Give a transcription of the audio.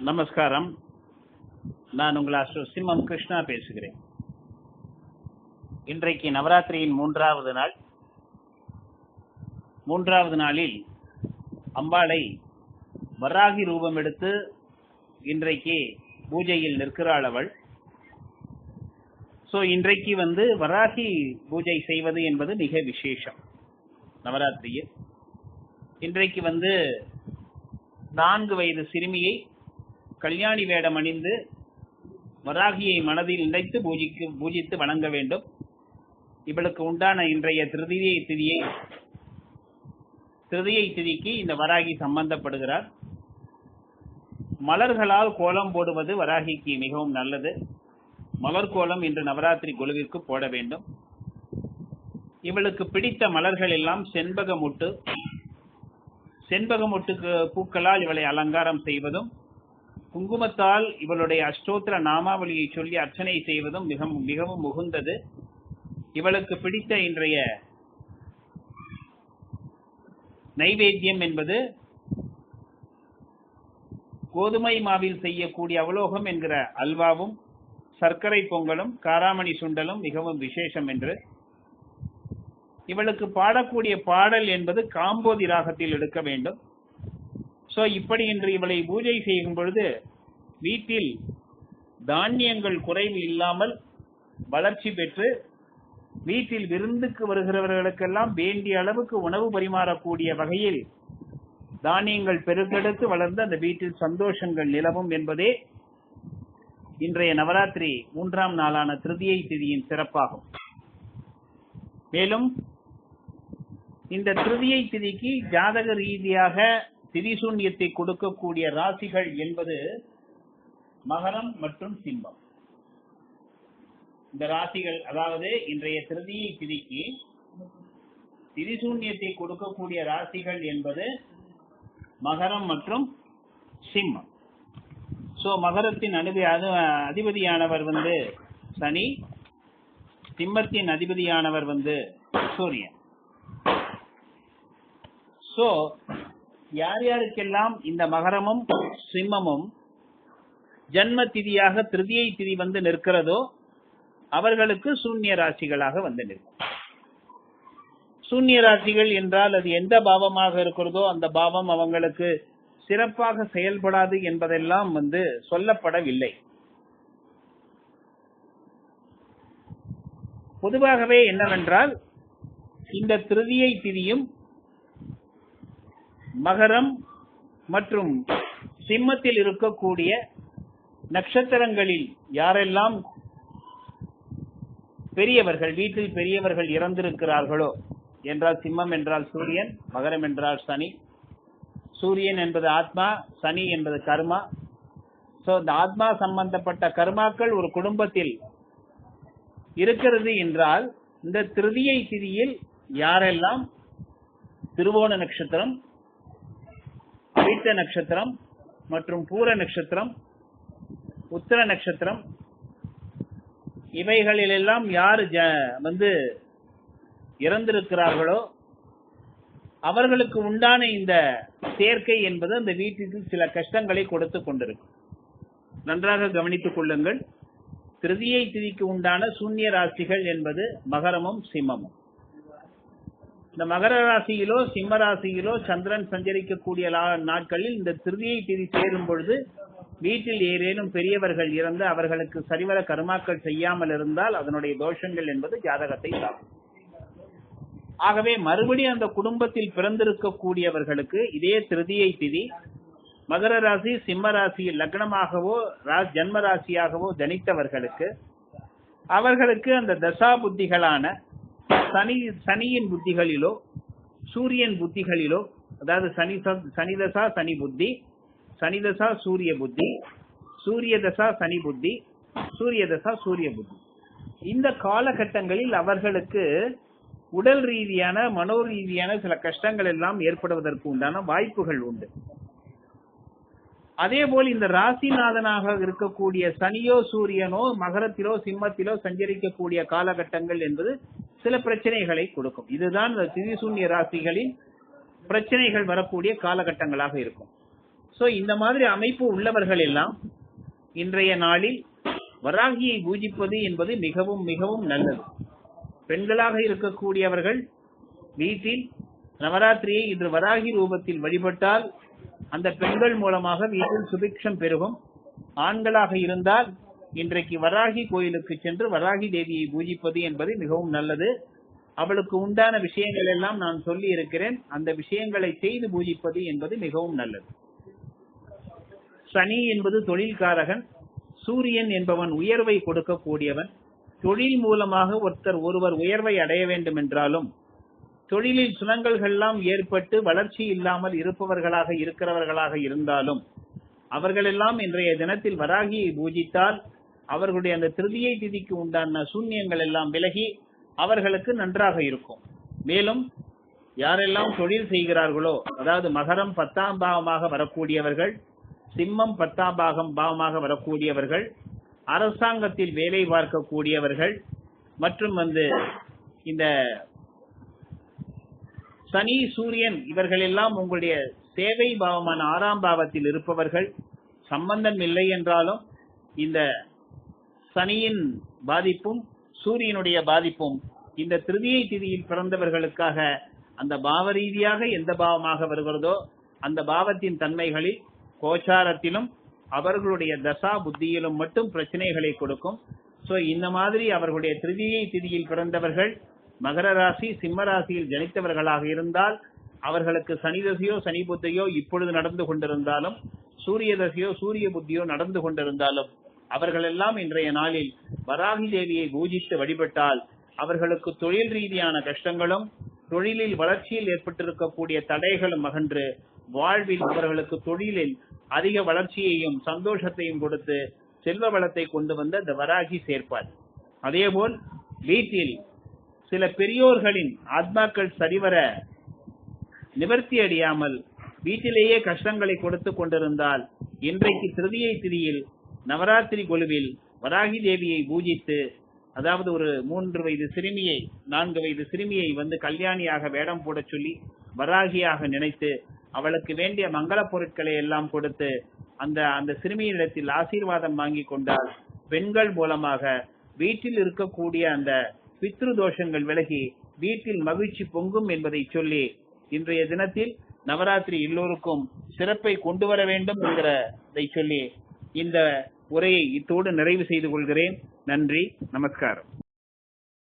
நமஸ்காரம். நான் உங்கள் அஸ்ட்ரோ சிம்மம் கிருஷ்ணா பேசுகிறேன். இன்றைக்கு நவராத்திரியின் மூன்றாவது நாள். மூன்றாவது நாளில் அம்பாளை வராகி ரூபம் எடுத்து இன்றைக்கு பூஜையில் நிற்கிறாள் அவள். ஸோ இன்றைக்கு வந்து வராகி பூஜை செய்வது என்பது மிக விசேஷம். நவராத்திரியில். இன்றைக்கு வந்து நான்கு வயது சிறுமியை கல்யாணி வேடம் அணிந்து வராகியை மனதில் நினைத்து பூஜிக்கு பூஜித்து வணங்க வேண்டும். இவளுக்கு உண்டான இன்றைய திருதியை திதியை திருதியை திதிக்கு இந்த வராகி சம்பந்தப்படுகிறார். மலர்களால் கோலம் போடுவது வராகிக்கு மிகவும் நல்லது. மலர் கோலம் இன்று நவராத்திரி குழுவிற்கு போட வேண்டும். இவளுக்கு பிடித்த மலர்கள் எல்லாம் செண்பக முட்டு. செண்பக முட்டுக்கு பூக்களால் இவளை அலங்காரம் செய்வதும் குங்குமத்தால் இவளுடைய அஷ்டோத்திர நாமாவளியை சொல்லி அர்ச்சனை செய்வதும் மிகவும் மிகவும் உகுந்தது. இவளுக்கு பிடித்த இன்றைய நைவேத்தியம் என்பது கோதுமை மாவில் செய்யக்கூடிய அவலோகம் என்கிற அல்வாவும் சர்க்கரை பொங்கலும் காராமணி சுண்டலும் மிகவும் விசேஷம் என்று. இவளுக்கு பாடக்கூடிய பாடல் என்பது காம்போதி ராகத்தில் எடுக்க வேண்டும். சோ இப்படி இன்று இவளை பூஜை செய்யும் பொழுது வீட்டில் தானியங்கள் குறைவு இல்லாமல் வளர்ச்சி பெற்று வீட்டில் விருந்துக்கு வருகிறவர்களுக்கெல்லாம் வேண்டிய அளவுக்கு உணவு பரிமாறக்கூடிய வகையில் தானியங்கள் பெருக்கெடுத்து வளர்ந்து அந்த வீட்டில் சந்தோஷங்கள் நிலவும் என்பதே இன்றைய நவராத்திரி மூன்றாம் நாளான திருதியை திதியின் சிறப்பாகும். மேலும் இந்த திருதியை திதிக்கு ஜாதக ரீதியாக திரிசூன்யத்தை கொடுக்கக்கூடிய ராசிகள் என்பது மகரம் மற்றும் சிம்மம். இந்த ராசிகள் அதாவது இன்றைய திருதியை திதிக்கு திரிசூன்யத்தை கொடுக்கக்கூடிய ராசிகள் என்பது மகரம் மற்றும் சிம்மம். சோ மகரத்தின் அனுபவி அதிபதியானவர் வந்து சனி சிம்மத்தின் அதிபதியானவர் வந்து சூரியன். சோ யார் யாருக்கெல்லாம் இந்த மகரமும் சிம்மமும் ஜன்ம திதியாக திருதியை திதி வந்து நிற்கிறதோ அவர்களுக்கு சூன்ய ராசிகளாக வந்து நிற்கும். சூன்ய ராசிகள் என்றால் அது எந்த பாவமாக இருக்கிறதோ அந்த பாவம் அவங்களுக்கு சிறப்பாக செயல்படாது என்பதெல்லாம் வந்து சொல்லப்படவில்லை. பொதுவாகவே என்னவென்றால் இந்த திருதியை திதியும் மகரம் மற்றும் சிம்மத்தில் இருக்கக்கூடிய நட்சத்திரங்களில் யாரெல்லாம் பெரியவர்கள் வீட்டில் பெரியவர்கள் இறந்திருக்கிறார்களோ என்றால் சிம்மம் என்றால் சூரியன் மகரம் என்றால் சனி. சூரியன் என்பது ஆத்மா சனி என்பது கர்மா. சோ இந்த ஆத்மா சம்பந்தப்பட்ட கர்மாக்கள் ஒரு குடும்பத்தில் இருக்கிறது என்றால் இந்த திருதியை திதியில் யாரெல்லாம் திருவோண நட்சத்திரம் அவிட்ட நட்சத்திரம் மற்றும் பூர நட்சத்திரம் உத்தர நட்சத்திரம் இவைகளிலெல்லாம் யார் வந்து இறந்திருக்கிறார்களோ அவர்களுக்கு உண்டான இந்த சேர்க்கை என்பது அந்த வீட்டிற்கு சில கஷ்டங்களை கொடுத்து கொண்டிருக்கும். நன்றாக கவனித்துக் கொள்ளுங்கள். திருதியை திதிக்கு உண்டான சூன்ய ராசிகள் என்பது மகரமும் சிம்மமும். இந்த மகர ராசியிலோ சிம்ம ராசியிலோ சந்திரன் சஞ்சரிக்கக்கூடிய நாட்களில் இந்த திருதியை திதி சேரும் பொழுது வீட்டில் ஏதேனும் பெரியவர்கள் இறந்து அவர்களுக்கு சரிவர கருமாக்கள் செய்யாமல் இருந்தால் அதனுடைய தோஷங்கள் என்பது ஜாதகத்தை தாக்கும் ஆகவே மறுபடியும் அந்த குடும்பத்தில் பிறந்திருக்கக்கூடியவர்களுக்கு இதே திருதியை திதி மகர ராசி சிம்ம ராசி லக்னமாகவோ ஜன்ம ராசியாகவோ ஜனித்தவர்களுக்கு அவர்களுக்கு அந்த தசா புத்திகளான சனி சனியின் புத்திகளிலோ சூரியன் புத்திகளிலோ அதாவது சனி சனிதசா சனி புத்தி சனிதசா சூரிய புத்தி சூரிய தசா சனி புத்தி சூரிய தசா சூரிய புத்தி. இந்த காலகட்டங்களில் அவர்களுக்கு உடல் ரீதியான மனோ ரீதியான சில கஷ்டங்கள் எல்லாம் ஏற்படுவதற்கு உண்டான வாய்ப்புகள் உண்டு. அதே போல் இந்த ராசிநாதனாக இருக்கக்கூடிய சனியோ சூரியனோ மகரத்திலோ சிம்மத்திலோ சஞ்சரிக்கக்கூடிய காலகட்டங்கள் என்பது சில பிரச்சனைகளை கொடுக்கும். இதுதான் இந்த திதிசூன்ய ராசிகளின் பிரச்சனைகள் வரக்கூடிய காலகட்டங்களாக இருக்கும். சோ இந்த மாதிரி அமைப்பு உள்ளவர்கள் எல்லாம் இன்றைய நாளில் வராகியை பூஜிப்பது என்பது மிகவும் மிகவும் நல்லது. பெண்களாக இருக்கக்கூடியவர்கள் வீட்டில் நவராத்திரியை இன்று வராகி ரூபத்தில் வழிபட்டால் அந்த பெண்கள் மூலமாக வீட்டில் சுபிக்ஷம் பெருகும். ஆண்களாக இருந்தால் இன்றைக்கு வராகி கோயிலுக்கு சென்று வராகி தேவியை பூஜிப்பது என்பது மிகவும் நல்லது. அவளுக்கு உண்டான விஷயங்கள் எல்லாம் நான் சொல்லி இருக்கிறேன். அந்த விஷயங்களை செய்து பூஜிப்பது என்பது மிகவும் நல்லது. சனி என்பது தொழில்காரகன். சூரியன் என்பவன் உயர்வை கொடுக்கக்கூடியவன். தொழில் மூலமாக ஒருத்தர் ஒருவர் உயர்வை அடைய வேண்டும் என்றாலும் தொழிலில் சுரங்கல்கள் எல்லாம் ஏற்பட்டு வளர்ச்சி இல்லாமல் இருப்பவர்களாக இருக்கிறவர்களாக இருந்தாலும் அவர்களெல்லாம் இன்றைய தினத்தில் வராகியை பூஜித்தால் அவர்களுடைய அந்த திருதியை திதிக்கு உண்டான சூன்யங்கள் எல்லாம் விலகி அவர்களுக்கு நன்றாக இருக்கும். மேலும் யாரெல்லாம் தொழில் செய்கிறார்களோ அதாவது மகரம் பத்தாம் பாவமாக வரக்கூடியவர்கள் சிம்மம் பத்தாம் பாகம் பாவமாக வரக்கூடியவர்கள் அரசாங்கத்தில் வேலை பார்க்கக்கூடியவர்கள் மற்றும் வந்து இந்த சனி சூரியன் இவர்கள் எல்லாம் உங்களுடைய சேவை பாவமான ஆறாம் பாவத்தில் இருப்பவர்கள். சம்பந்தம் இல்லை என்றாலும் இந்த சனியின் பாதிப்பும் சூரியனுடைய பாதிப்பும் இந்த திருதியை திதியில் பிறந்தவர்களுக்காக அந்த பாவ ரீதியாக எந்த பாவமாக வருகிறதோ அந்த பாவத்தின் தன்மைகளில் கோச்சாரத்திலும் அவர்களுடைய தசா புத்தியிலும் மட்டும் பிரச்சனைகளை கொடுக்கும். சோ இந்த மாதிரி அவர்களுடைய திருதியை திதியில் பிறந்தவர்கள் மகர ராசி சிம்ம ராசியில் ஜனித்தவர்களாக இருந்தால் அவர்களுக்கு சனி தசையோ சனி புத்தியோ இப்பொழுது நடந்து கொண்டிருந்தாலும் சூரிய தசையோ சூரிய புத்தியோ நடந்து கொண்டிருந்தாலும் அவர்கள் எல்லாம் இன்றைய நாளில் வராகி தேவியை பூஜித்து வழிபட்டால் அவர்களுக்கு தொழில் ரீதியான கஷ்டங்களும் தொழிலில் வளர்ச்சியில் ஏற்பட்டிருக்கக்கூடிய தடைகளும் அகன்று வாழ்வில் அவர்களுக்கு தொழிலில் அதிக வளர்ச்சியையும் சந்தோஷத்தையும் கொடுத்து செல்வ வளத்தை கொண்டு வந்த அந்த வராகி சேர்ப்பார். அதேபோல் வீட்டில் சில பெரியோர்களின் ஆத்மாக்கள் சரிவர நிவர்த்தி அடையாமல் வீட்டிலேயே கஷ்டங்களை கொடுத்து கொண்டிருந்தால் இன்றைக்கு திருதியை திரியில் நவராத்திரி குழுவில் வராகி தேவியை பூஜித்து அதாவது ஒரு மூன்று வயது சிறுமியை நான்கு வயது சிறுமியை வந்து கல்யாணியாக வேடம் போட சொல்லி வராகியாக நினைத்து அவளுக்கு வேண்டிய மங்கள பொருட்களை எல்லாம் கொடுத்து அந்த அந்த சிறுமியிடத்தில் ஆசீர்வாதம் வாங்கி கொண்டால் பெண்கள் மூலமாக வீட்டில் இருக்கக்கூடிய அந்த பித்ரு தோஷங்கள் விலகி வீட்டில் மகிழ்ச்சி பொங்கும் என்பதை சொல்லி இன்றைய தினத்தில் நவராத்திரி எல்லோருக்கும் சிறப்பை கொண்டு வர வேண்டும் என்கிறதை சொல்லி இந்த உரையை இத்தோடு நிறைவு செய்து கொள்கிறேன். நன்றி நமஸ்காரம்.